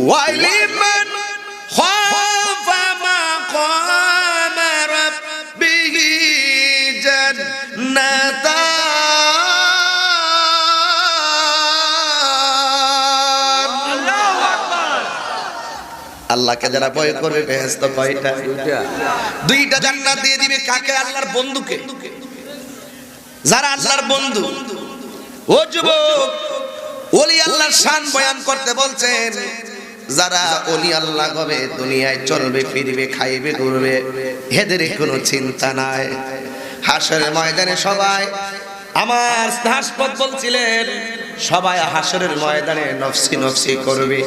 ولمن خاف مقام ربه جنتان আল্লাহকে যারা ভয় করবে বেহেস্ত কয়টা দুইটা জান্নাত দিয়ে দিবে কাকে আল্লাহর বন্ধুকে যারা আল্লাহর বন্ধু ও যুবক ওলি আল্লাহর শান বয়ান করতে বলছেন যারা অলি আল্লাহ হবে দুনিয়ায় চলবে, ফিরবে, খাইবে, ঘুরবে এদের কোনো চিন্তা নাই। হাসরের ময়দানে সবাই আমার হাসপথ বলছিলেন, সবাই হাসরের ময়দানে নফসি নফসি করবে,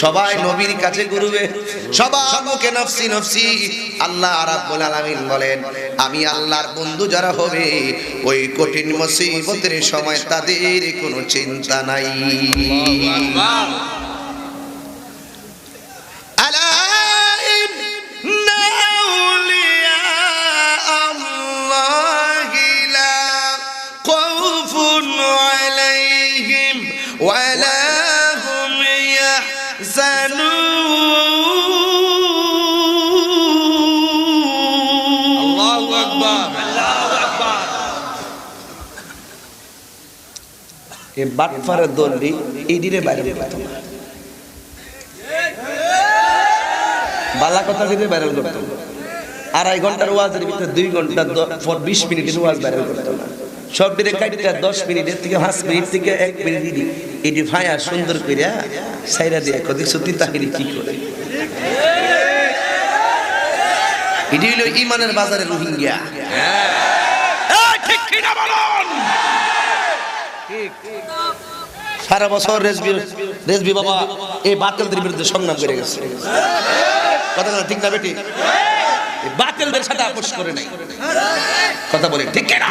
সবাই নবীর কাছে ঘুরবে, সবার মুখে নফসি নফসি। আল্লাহ রাব্বুল আলামিন বলেন, আমি আল্লাহর বন্ধু যারা হবে, ওই কঠিন মুসিবতের সময় তাদের কোনো চিন্তা নাই। এই বাটফারের দলটি এই দিনে বাইরে করতো না। বালা কথা দিনে ভাইরাল। আড়াই ঘণ্টার ওয়াজের ভিতরে দুই ঘণ্টা বিশ মিনিটের ওয়াজ ভাইরাল করতো না সব দিনে কাটটা দশ মিনিটের থেকে পাঁচ মিনিট থেকে এক মিনিট এটি এটি ভাইয়া সুন্দর করিয়া সাইরা দিয়ে কদিক সত্যি তাহিরি কি করে? এটি হইল ইমানের বাজারে রোহিঙ্গা। সারা বছর রেজবি রেজবি বাবা এই বাতিলদের বিরুদ্ধে সংগ্রাম করে গেছে। কথা ঠিক না বেটি? বাতিলদের সাথে আপোষ করে নাই। কথা বলে ঠিক না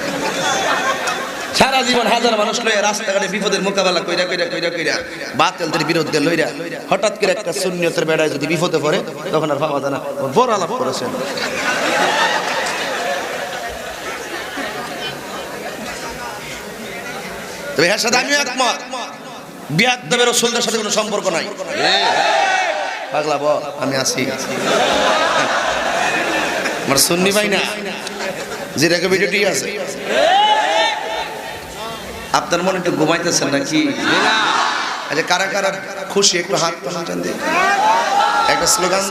সারা জীবন হাজার মানুষ লইয়া রাস্তাঘাটে বিপদের মোকাবেলা কইরা কইরা কইরা কইরা বাতিলদের বিরুদ্ধে লইরা, হঠাৎ করে একটা শূন্যতের বেড়ায় যদি বিপদে পড়ে, তখন আর পাওয়া যায় না বড় আলাপ করেছেন তবে এর সাথে আমিও একমত বিয়াত দেবের রসুলদের সাথে কোনো সম্পর্ক নাই। পাগলা ব আমি আছি। আমার সুন্নি ভাই না, যে রেখে ভিডিওটি আছে। আপনার মনে একটু ঘুমাইতেছেন নাকি? আচ্ছা কারা কারা খুশি? একটু হাত পাঠান একটা স্লোগান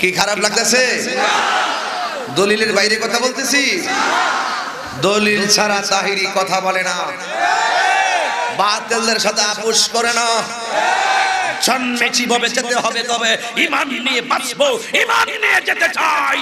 কি খারাপ লাগতেছে? দলিলের বাইরে কথা বলতেছি? দলিল ছাড়া তাহিরি কথা বলে না। বাতিলদের সাথে আপোষ করে না। জন্মেছি ভাবে যেতে হবে তবে, ইমান নিয়ে বাঁচবো, ইমান নিয়ে যেতে চাই।